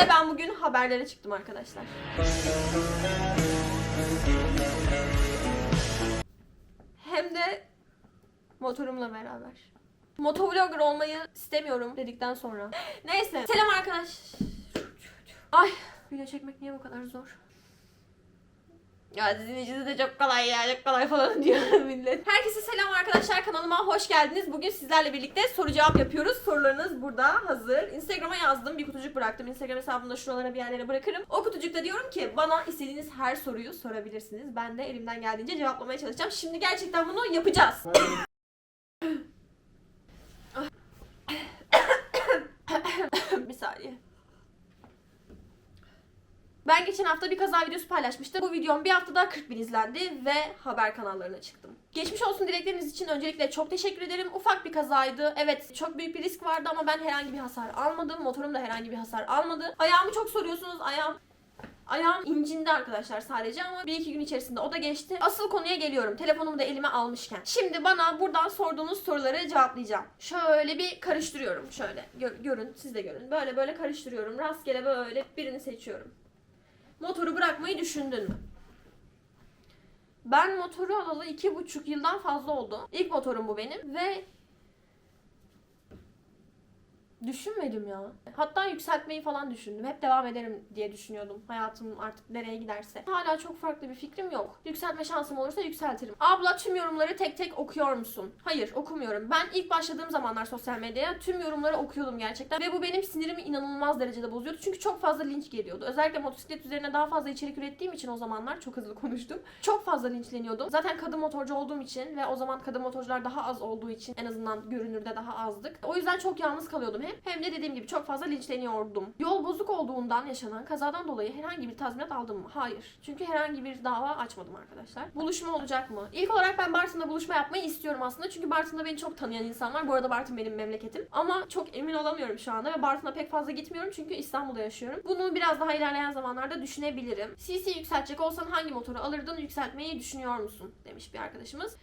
Ve ben bugün haberlere çıktım arkadaşlar. Hem de motorumla beraber. Motovlogger olmayı istemiyorum dedikten sonra. Neyse. Selam arkadaş. Ay video çekmek niye bu kadar zor? Ya içinde de çok kolay ya çok kolay falan diyor millet. Herkese selam arkadaşlar kanalıma hoş geldiniz. Bugün sizlerle birlikte soru cevap yapıyoruz. Sorularınız burada hazır. Instagram'a yazdım bir kutucuk bıraktım. Instagram hesabımda şuralara bir yerlere bırakırım. O kutucukta diyorum ki bana istediğiniz her soruyu sorabilirsiniz. Ben de elimden geldiğince cevaplamaya çalışacağım. Şimdi gerçekten bunu yapacağız. bir saniye. Ben geçen hafta bir kaza videosu paylaşmıştım. Bu videom bir haftada 40 bin izlendi ve haber kanallarına çıktım. Geçmiş olsun dilekleriniz için öncelikle çok teşekkür ederim. Ufak bir kazaydı. Evet çok büyük bir risk vardı ama ben herhangi bir hasar almadım. Motorum da herhangi bir hasar almadı. Ayağımı çok soruyorsunuz. Ayağım Ayağım incindi arkadaşlar sadece ama bir iki gün içerisinde o da geçti. Asıl konuya geliyorum. Telefonumu da elime almışken. Şimdi bana buradan sorduğunuz soruları cevaplayacağım. Şöyle bir karıştırıyorum. Şöyle Gör- görün siz de görün. Böyle böyle karıştırıyorum. Rastgele böyle birini seçiyorum. Motoru bırakmayı düşündün mü? Ben motoru alalı iki buçuk yıldan fazla oldu. İlk motorum bu benim ve düşünmedim ya. Hatta yükseltmeyi falan düşündüm. Hep devam ederim diye düşünüyordum. Hayatım artık nereye giderse. Hala çok farklı bir fikrim yok. Yükseltme şansım olursa yükseltirim. Abla tüm yorumları tek tek okuyor musun? Hayır okumuyorum. Ben ilk başladığım zamanlar sosyal medyaya tüm yorumları okuyordum gerçekten. Ve bu benim sinirimi inanılmaz derecede bozuyordu. Çünkü çok fazla linç geliyordu. Özellikle motosiklet üzerine daha fazla içerik ürettiğim için o zamanlar çok hızlı konuştum. Çok fazla linçleniyordum. Zaten kadın motorcu olduğum için ve o zaman kadın motorcular daha az olduğu için en azından görünürde daha azdık. O yüzden çok yalnız kalıyordum hem. Hem de dediğim gibi çok fazla linçleniyordum. Yol bozuk olduğundan yaşanan kazadan dolayı herhangi bir tazminat aldım mı? Hayır. Çünkü herhangi bir dava açmadım arkadaşlar. Buluşma olacak mı? İlk olarak ben Bartın'da buluşma yapmayı istiyorum aslında. Çünkü Bartın'da beni çok tanıyan insan var. Bu arada Bartın benim memleketim. Ama çok emin olamıyorum şu anda ve Bartın'a pek fazla gitmiyorum çünkü İstanbul'da yaşıyorum. Bunu biraz daha ilerleyen zamanlarda düşünebilirim. CC yükseltecek olsan hangi motoru alırdın? Yükseltmeyi düşünüyor musun? Demiş bir arkadaşımız.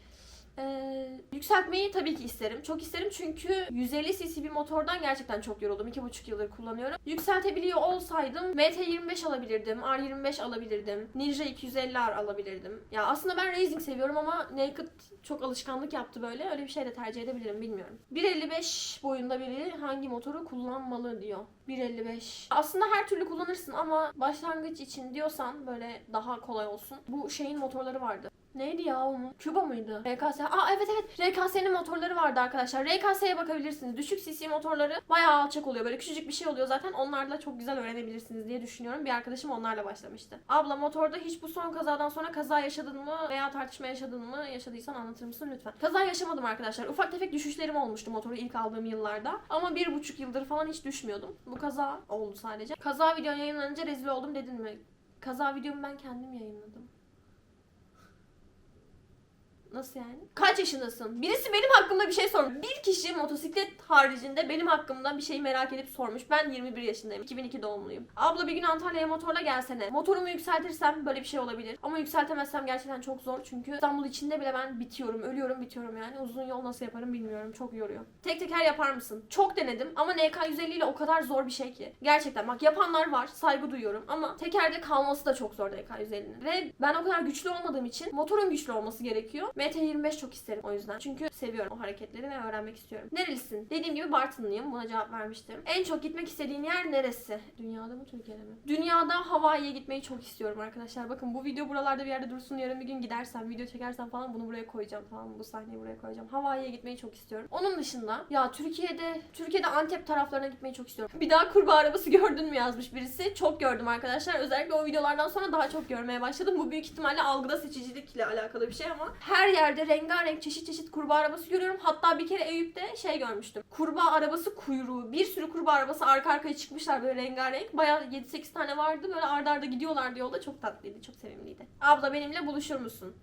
Ee, yükseltmeyi tabii ki isterim. Çok isterim çünkü 150 cc bir motordan gerçekten çok yoruldum. 2,5 yıldır kullanıyorum. Yükseltebiliyor olsaydım MT25 alabilirdim, R25 alabilirdim, Ninja 250R alabilirdim. Ya aslında ben racing seviyorum ama Naked çok alışkanlık yaptı böyle. Öyle bir şey de tercih edebilirim bilmiyorum. 1.55 boyunda biri hangi motoru kullanmalı diyor. 1.55. Aslında her türlü kullanırsın ama başlangıç için diyorsan böyle daha kolay olsun. Bu şeyin motorları vardı. Neydi ya onun? Cuba mıydı? RKS. Aa evet evet. RKS'nin motorları vardı arkadaşlar. RKS'ye bakabilirsiniz. Düşük cc motorları bayağı alçak oluyor. Böyle küçücük bir şey oluyor zaten. Onlarla çok güzel öğrenebilirsiniz diye düşünüyorum. Bir arkadaşım onlarla başlamıştı. Abla motorda hiç bu son kazadan sonra kaza yaşadın mı veya tartışma yaşadın mı? Yaşadıysan anlatır mısın lütfen. Kaza yaşamadım arkadaşlar. Ufak tefek düşüşlerim olmuştu motoru ilk aldığım yıllarda. Ama bir buçuk yıldır falan hiç düşmüyordum. Bu kaza oldu sadece. Kaza videon yayınlanınca rezil oldum dedin mi? Kaza videomu ben kendim yayınladım. Nasıl yani? Kaç yaşındasın? Birisi benim hakkımda bir şey sormuş. Bir kişi motosiklet haricinde benim hakkımda bir şey merak edip sormuş. Ben 21 yaşındayım. 2002 doğumluyum. Abla bir gün Antalya'ya motorla gelsene. Motorumu yükseltirsem böyle bir şey olabilir. Ama yükseltemezsem gerçekten çok zor. Çünkü İstanbul içinde bile ben bitiyorum. Ölüyorum bitiyorum yani. Uzun yol nasıl yaparım bilmiyorum. Çok yoruyor. Tek teker yapar mısın? Çok denedim ama NK150 ile o kadar zor bir şey ki. Gerçekten bak yapanlar var. Saygı duyuyorum. Ama tekerde kalması da çok zor NK150'nin. Ve ben o kadar güçlü olmadığım için motorun güçlü olması gerekiyor. MT25 çok isterim o yüzden. Çünkü seviyorum o hareketleri ve öğrenmek istiyorum. Nerelisin? Dediğim gibi Bartınlıyım. Buna cevap vermiştim. En çok gitmek istediğin yer neresi? Dünyada mı Türkiye'de mi? Dünyada Hawaii'ye gitmeyi çok istiyorum arkadaşlar. Bakın bu video buralarda bir yerde dursun. Yarın bir gün gidersem, video çekersem falan bunu buraya koyacağım. Mı? Bu sahneyi buraya koyacağım. Hawaii'ye gitmeyi çok istiyorum. Onun dışında ya Türkiye'de Türkiye'de Antep taraflarına gitmeyi çok istiyorum. Bir daha kurbağa arabası gördün mü yazmış birisi. Çok gördüm arkadaşlar. Özellikle o videolardan sonra daha çok görmeye başladım. Bu büyük ihtimalle algıda seçicilikle alakalı bir şey ama her yerde rengarenk çeşit çeşit kurbağa arabası görüyorum. Hatta bir kere Eyüp'te şey görmüştüm. Kurbağa arabası kuyruğu. Bir sürü kurbağa arabası arka arkaya çıkmışlar böyle rengarenk. Bayağı 7-8 tane vardı. Böyle arda arda gidiyorlardı yolda. Çok tatlıydı. Çok sevimliydi. Abla benimle buluşur musun?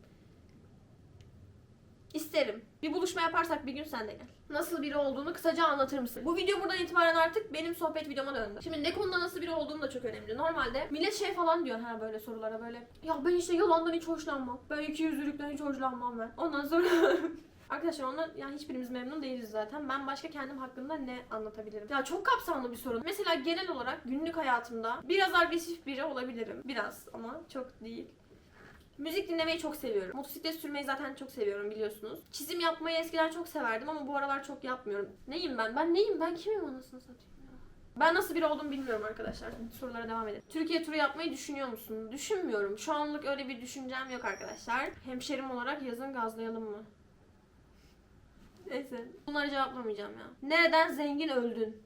İsterim. Bir buluşma yaparsak bir gün sen de gel. Nasıl biri olduğunu kısaca anlatır mısın? Bu video buradan itibaren artık benim sohbet videoma döndü. Şimdi ne konuda nasıl biri olduğum da çok önemli. Normalde millet şey falan diyor ha böyle sorulara böyle. Ya ben işte yalandan hiç hoşlanmam. Ben iki yüzlülükten hiç hoşlanmam ben. Ondan sonra Arkadaşlar ondan yani hiçbirimiz memnun değiliz zaten. Ben başka kendim hakkında ne anlatabilirim? Ya çok kapsamlı bir sorun. Mesela genel olarak günlük hayatımda biraz agresif biri olabilirim. Biraz ama çok değil. Müzik dinlemeyi çok seviyorum. Motosiklet sürmeyi zaten çok seviyorum biliyorsunuz. Çizim yapmayı eskiden çok severdim ama bu aralar çok yapmıyorum. Neyim ben? Ben neyim? Ben kimim anasını satayım? Ben nasıl biri olduğumu bilmiyorum arkadaşlar. Sorulara devam edelim. Türkiye turu yapmayı düşünüyor musun? Düşünmüyorum. Şu anlık öyle bir düşüncem yok arkadaşlar. Hemşerim olarak yazın gazlayalım mı? Neyse. Bunları cevaplamayacağım ya. Nereden zengin öldün?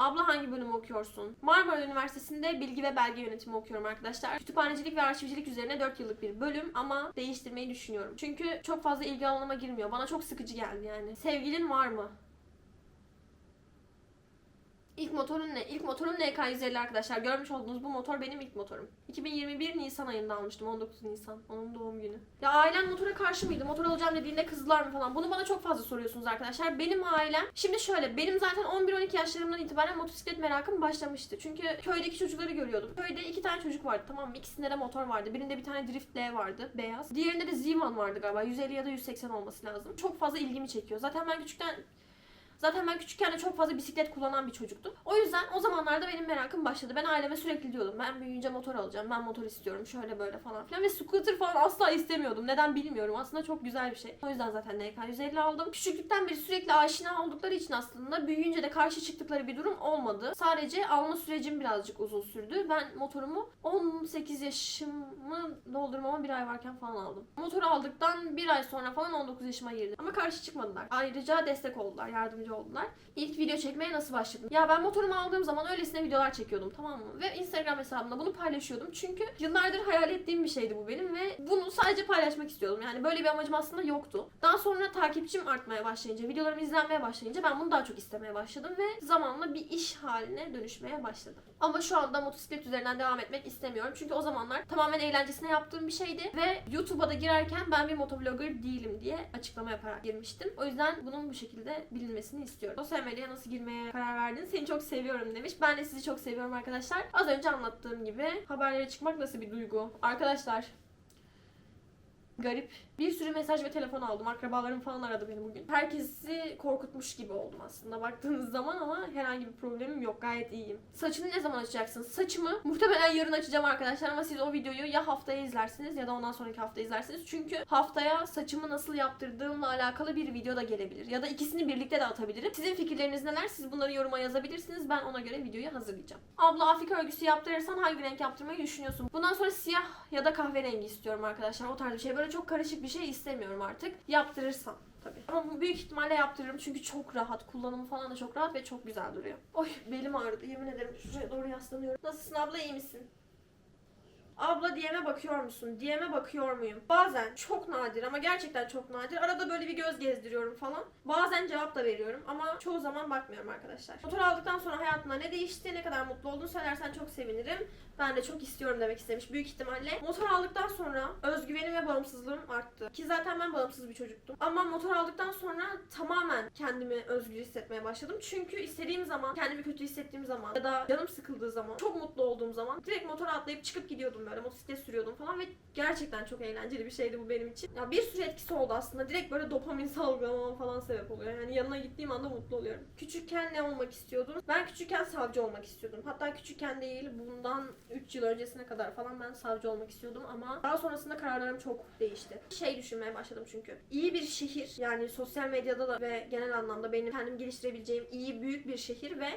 Abla hangi bölüm okuyorsun? Marmara Üniversitesi'nde bilgi ve belge yönetimi okuyorum arkadaşlar. Kütüphanecilik ve arşivcilik üzerine 4 yıllık bir bölüm ama değiştirmeyi düşünüyorum. Çünkü çok fazla ilgi alanıma girmiyor. Bana çok sıkıcı geldi yani. Sevgilin var mı? İlk motorun ne? İlk motorum NK150 arkadaşlar. Görmüş olduğunuz bu motor benim ilk motorum. 2021 Nisan ayında almıştım. 19 Nisan. Onun doğum günü. Ya ailem motora karşı mıydı? Motor alacağım dediğinde kızdılar mı falan. Bunu bana çok fazla soruyorsunuz arkadaşlar. Benim ailem... Şimdi şöyle. Benim zaten 11-12 yaşlarımdan itibaren motosiklet merakım başlamıştı. Çünkü köydeki çocukları görüyordum. Köyde iki tane çocuk vardı tamam mı? İkisinde de motor vardı. Birinde bir tane Drift L vardı. Beyaz. Diğerinde de Z-Man vardı galiba. 150 ya da 180 olması lazım. Çok fazla ilgimi çekiyor. Zaten ben küçükten Zaten ben küçükken de çok fazla bisiklet kullanan bir çocuktum. O yüzden o zamanlarda benim merakım başladı. Ben aileme sürekli diyordum. Ben büyüyünce motor alacağım. Ben motor istiyorum. Şöyle böyle falan filan. Ve scooter falan asla istemiyordum. Neden bilmiyorum. Aslında çok güzel bir şey. O yüzden zaten NK 150 aldım. Küçüklükten beri sürekli aşina oldukları için aslında büyüyünce de karşı çıktıkları bir durum olmadı. Sadece alma sürecim birazcık uzun sürdü. Ben motorumu 18 yaşımı doldurmama bir ay varken falan aldım. Motoru aldıktan bir ay sonra falan 19 yaşıma girdim. Ama karşı çıkmadılar. Ayrıca destek oldular. Yardımcı oldular. İlk video çekmeye nasıl başladım? Ya ben motorumu aldığım zaman öylesine videolar çekiyordum tamam mı? Ve Instagram hesabımda bunu paylaşıyordum. Çünkü yıllardır hayal ettiğim bir şeydi bu benim ve bunu sadece paylaşmak istiyordum. Yani böyle bir amacım aslında yoktu. Daha sonra takipçim artmaya başlayınca, videolarım izlenmeye başlayınca ben bunu daha çok istemeye başladım ve zamanla bir iş haline dönüşmeye başladı. Ama şu anda motosiklet üzerinden devam etmek istemiyorum. Çünkü o zamanlar tamamen eğlencesine yaptığım bir şeydi ve YouTube'a da girerken ben bir motovlogger değilim diye açıklama yaparak girmiştim. O yüzden bunun bu şekilde bilinmesini istiyorum. Sosyal medyaya nasıl girmeye karar verdin? Seni çok seviyorum demiş. Ben de sizi çok seviyorum arkadaşlar. Az önce anlattığım gibi haberlere çıkmak nasıl bir duygu? Arkadaşlar garip. Bir sürü mesaj ve telefon aldım. Akrabalarım falan aradı beni bugün. Herkesi korkutmuş gibi oldum aslında baktığınız zaman ama herhangi bir problemim yok. Gayet iyiyim. Saçını ne zaman açacaksın? Saçımı muhtemelen yarın açacağım arkadaşlar ama siz o videoyu ya haftaya izlersiniz ya da ondan sonraki hafta izlersiniz. Çünkü haftaya saçımı nasıl yaptırdığımla alakalı bir video da gelebilir. Ya da ikisini birlikte de atabilirim. Sizin fikirleriniz neler? Siz bunları yoruma yazabilirsiniz. Ben ona göre videoyu hazırlayacağım. Abla Afrika örgüsü yaptırırsan hangi renk yaptırmayı düşünüyorsun? Bundan sonra siyah ya da kahverengi istiyorum arkadaşlar. O tarz bir şey. Böyle çok karışık bir şey istemiyorum artık. Yaptırırsam tabii. Ama bu büyük ihtimalle yaptırırım çünkü çok rahat. Kullanımı falan da çok rahat ve çok güzel duruyor. Oy belim ağrıdı yemin ederim. Şuraya doğru yaslanıyorum. Nasılsın abla iyi misin? Abla DM'e bakıyor musun? DM'e bakıyor muyum? Bazen çok nadir ama gerçekten çok nadir. Arada böyle bir göz gezdiriyorum falan. Bazen cevap da veriyorum ama çoğu zaman bakmıyorum arkadaşlar. Motor aldıktan sonra hayatında ne değişti, ne kadar mutlu olduğunu söylersen çok sevinirim. Ben de çok istiyorum demek istemiş büyük ihtimalle. Motor aldıktan sonra özgüvenim ve bağımsızlığım arttı. Ki zaten ben bağımsız bir çocuktum. Ama motor aldıktan sonra tamamen kendimi özgür hissetmeye başladım. Çünkü istediğim zaman, kendimi kötü hissettiğim zaman ya da canım sıkıldığı zaman, çok mutlu olduğum zaman direkt motora atlayıp çıkıp gidiyordum böyle. Motosiklet sürüyordum falan ve gerçekten çok eğlenceli bir şeydi bu benim için. Ya bir sürü etkisi oldu aslında. Direkt böyle dopamin salgılamama falan sebep oluyor. Yani yanına gittiğim anda mutlu oluyorum. Küçükken ne olmak istiyordum? Ben küçükken savcı olmak istiyordum. Hatta küçükken değil bundan 3 yıl öncesine kadar falan ben savcı olmak istiyordum ama daha sonrasında kararlarım çok değişti. Şey düşünmeye başladım çünkü. İyi bir şehir yani sosyal medyada da ve genel anlamda benim kendim geliştirebileceğim iyi büyük bir şehir ve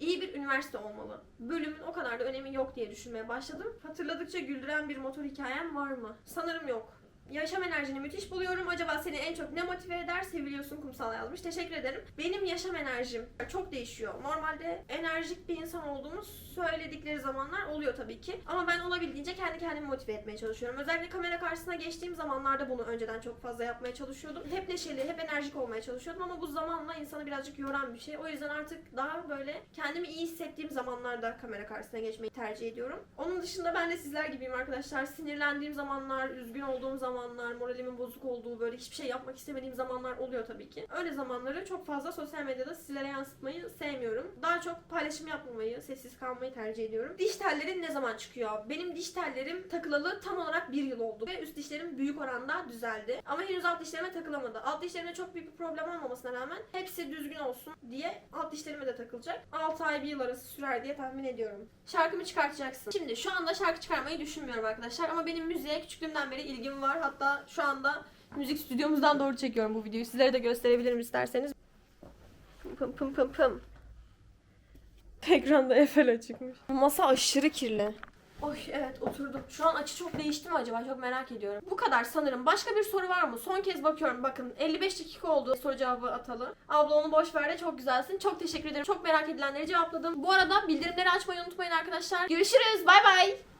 iyi bir üniversite olmalı. Bölümün o kadar da önemi yok diye düşünmeye başladım. Hatırladıkça güldüren bir motor hikayem var mı? Sanırım yok. Yaşam enerjini müthiş buluyorum. Acaba seni en çok ne motive eder? Seviliyorsun kumsal yazmış. Teşekkür ederim. Benim yaşam enerjim çok değişiyor. Normalde enerjik bir insan olduğumu söyledikleri zamanlar oluyor tabii ki. Ama ben olabildiğince kendi kendimi motive etmeye çalışıyorum. Özellikle kamera karşısına geçtiğim zamanlarda bunu önceden çok fazla yapmaya çalışıyordum. Hep neşeli, hep enerjik olmaya çalışıyordum ama bu zamanla insanı birazcık yoran bir şey. O yüzden artık daha böyle kendimi iyi hissettiğim zamanlarda kamera karşısına geçmeyi tercih ediyorum. Onun dışında ben de sizler gibiyim arkadaşlar. Sinirlendiğim zamanlar, üzgün olduğum zamanlar zamanlar, moralimin bozuk olduğu, böyle hiçbir şey yapmak istemediğim zamanlar oluyor tabii ki. Öyle zamanları çok fazla sosyal medyada sizlere yansıtmayı sevmiyorum. Daha çok paylaşım yapmamayı, sessiz kalmayı tercih ediyorum. Diş telleri ne zaman çıkıyor? Benim diş tellerim takılalı tam olarak bir yıl oldu ve üst dişlerim büyük oranda düzeldi. Ama henüz alt dişlerime takılamadı. Alt dişlerimde çok büyük bir problem olmamasına rağmen hepsi düzgün olsun diye alt dişlerime de takılacak. 6 ay bir yıl arası sürer diye tahmin ediyorum. Şarkımı çıkartacaksın. Şimdi şu anda şarkı çıkarmayı düşünmüyorum arkadaşlar ama benim müziğe küçüklüğümden beri ilgim var. Hatta şu anda müzik stüdyomuzdan doğru çekiyorum bu videoyu. Sizlere de gösterebilirim isterseniz. Pım pım pım pım pım. Ekranda Eiffel açıkmış. Masa aşırı kirli. Oy evet oturdum. Şu an açı çok değişti mi acaba? Çok merak ediyorum. Bu kadar sanırım. Başka bir soru var mı? Son kez bakıyorum. Bakın 55 dakika oldu soru cevabı atalı. Abla onu boş ver de çok güzelsin. Çok teşekkür ederim. Çok merak edilenleri cevapladım. Bu arada bildirimleri açmayı unutmayın arkadaşlar. Görüşürüz. Bay bay.